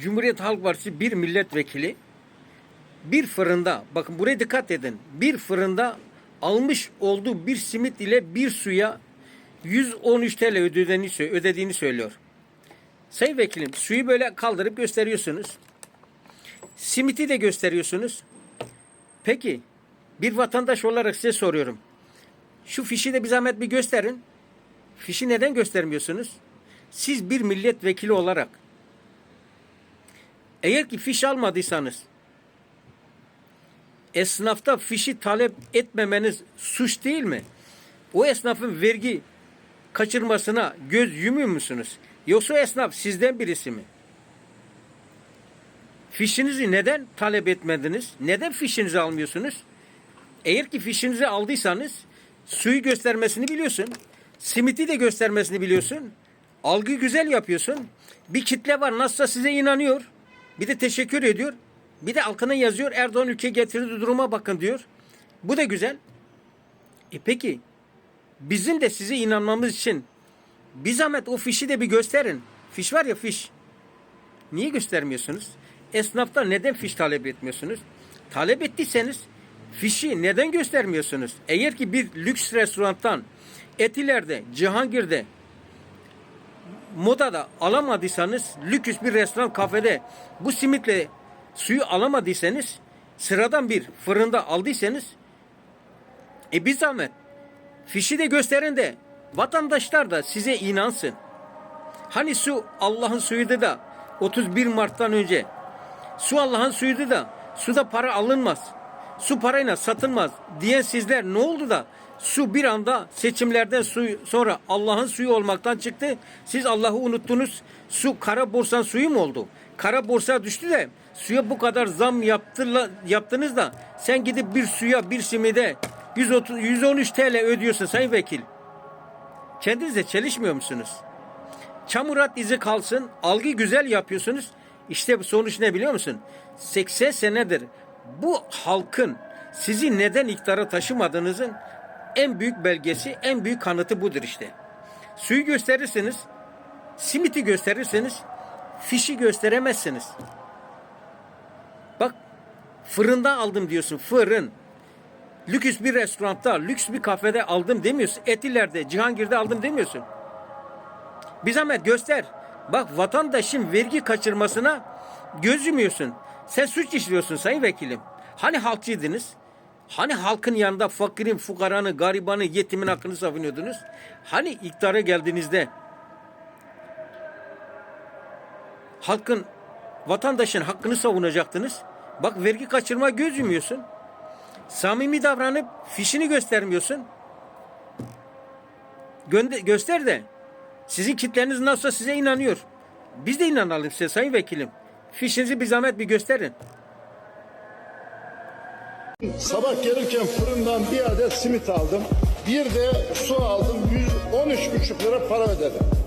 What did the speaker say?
Cumhuriyet Halk Partisi bir milletvekili bir fırında bakın buraya dikkat edin. Bir fırında almış olduğu bir simit ile bir suya 113 TL ödediğini, ödediğini söylüyor. Sayın vekilim suyu böyle kaldırıp gösteriyorsunuz. Simiti de gösteriyorsunuz. Peki bir vatandaş olarak size soruyorum. Şu fişi de bir zahmet bir gösterin. Fişi neden göstermiyorsunuz? Siz bir milletvekili olarak eğer ki fiş almadıysanız esnafta fişi talep etmemeniz suç değil mi? O esnafın vergi kaçırmasına göz yumuyor musunuz? Yoksa esnaf sizden birisi mi? Fişinizi neden talep etmediniz? Neden fişinizi almıyorsunuz? Eğer ki fişinizi aldıysanız suyu göstermesini biliyorsun. Simiti de göstermesini biliyorsun. Algı güzel yapıyorsun. Bir kitle var nasılsa size inanıyor. Bir de teşekkür ediyor. Bir de altına yazıyor Erdoğan ülke getirdiği duruma bakın diyor. Bu da güzel. E peki bizim de size inanmamız için bir zahmet o fişi de bir gösterin. Fiş var ya fiş. Niye göstermiyorsunuz? Esnaftan neden fiş talep etmiyorsunuz? Talep ettiyseniz fişi neden göstermiyorsunuz? Eğer ki bir lüks restorandan Etiler'de, Cihangir'de, Moda'da alamadıysanız, lüks bir restoran kafede bu simitle suyu alamadıysanız, sıradan bir fırında aldıysanız, e bir zahmet fişi de gösterin de vatandaşlar da size inansın. Hani su Allah'ın suyuydu da 31 Mart'tan önce su Allah'ın suyuydu da suda para alınmaz. Su parayla satılmaz diyen sizler ne oldu da su bir anda seçimlerden suyu, sonra Allah'ın suyu olmaktan çıktı. Siz Allah'ı unuttunuz. Su kara borsan suyu mu oldu? Kara borsa düştü de suya bu kadar zam yaptırla, yaptınız da sen gidip bir suya bir simide 130, 113 TL ödüyorsun sayın vekil. Kendinizle çelişmiyor musunuz? Çamurat izi kalsın, algı güzel yapıyorsunuz. İşte sonuç ne biliyor musun? 80 senedir bu halkın sizi neden iktidara taşımadığınızın en büyük belgesi, en büyük kanıtı budur işte. Suyu gösterirseniz, simiti gösterirseniz, fişi gösteremezsiniz. Bak, fırında aldım diyorsun, fırın. Lüks bir restoranda, lüks bir kafede aldım demiyorsun. Etiler'de, Cihangir'de aldım demiyorsun. Bir zahmet göster. Bak vatandaşın vergi kaçırmasına göz yumuyorsun. Sen suç işliyorsun sayın vekilim. Hani halkçıydınız? Hani halkın yanında fakirin, fukaranın, garibanın, yetimin hakkını savunuyordunuz? Hani iktidara geldiğinizde halkın, vatandaşın hakkını savunacaktınız? Bak vergi kaçırma göz yumuyorsun. Samimi davranıp fişini göstermiyorsun. Gönde- göster de sizin kitleniz nasılsa size inanıyor. Biz de inanalım size sayın vekilim. Fişinizi bir zahmet bir gösterin. Sabah gelirken fırından bir adet simit aldım. Bir de su aldım. 113,5 lira para ödedim.